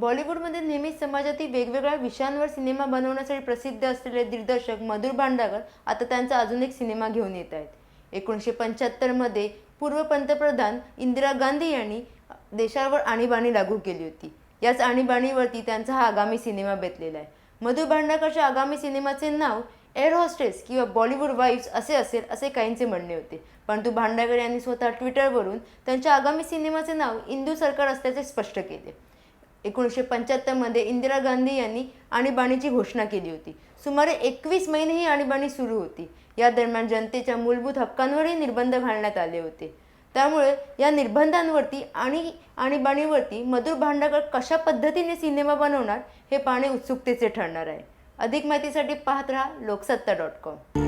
बॉलिवूडमध्ये नेहमीच समाजातील वेगवेगळ्या विषयांवर सिनेमा बनवण्यासाठी प्रसिद्ध असलेले दिग्दर्शक मधुर भांडागर आता त्यांचा अजून एक सिनेमा घेऊन येत आहेत. एकोणीसशे पंच्याहत्तरमध्ये पूर्व पंतप्रधान इंदिरा गांधी यांनी देशावर आणीबाणी लागू केली होती. याच आणीबाणीवरती त्यांचा हा आगामी सिनेमा बेतलेला आहे. मधुर भांडाकरच्या आगामी सिनेमाचे नाव एअर हॉस्टेस किंवा बॉलिवूड वाईफ्स असे असेल असे काहींचे म्हणणे होते. परंतु भांडागर यांनी स्वतः ट्विटरवरून त्यांच्या आगामी सिनेमाचे नाव इंदू सरकार असल्याचे स्पष्ट केले. एकोणीसशे पंच्याहत्तरमध्ये इंदिरा गांधी यांनी आणीबाणीची घोषणा केली होती. सुमारे एकवीस महिने ही आणीबाणी सुरू होती. या दरम्यान जनतेच्या मूलभूत हक्कांवरही निर्बंध घालण्यात आले होते. त्यामुळे या निर्बंधांवरती आणि आणीबाणीवरती मधुर भांडाकर कशा पद्धतीने सिनेमा बनवणार हे पाहणे उत्सुकतेचे ठरणार आहे. अधिक माहितीसाठी पाहत राहा लोकसत्ता डॉट कॉम.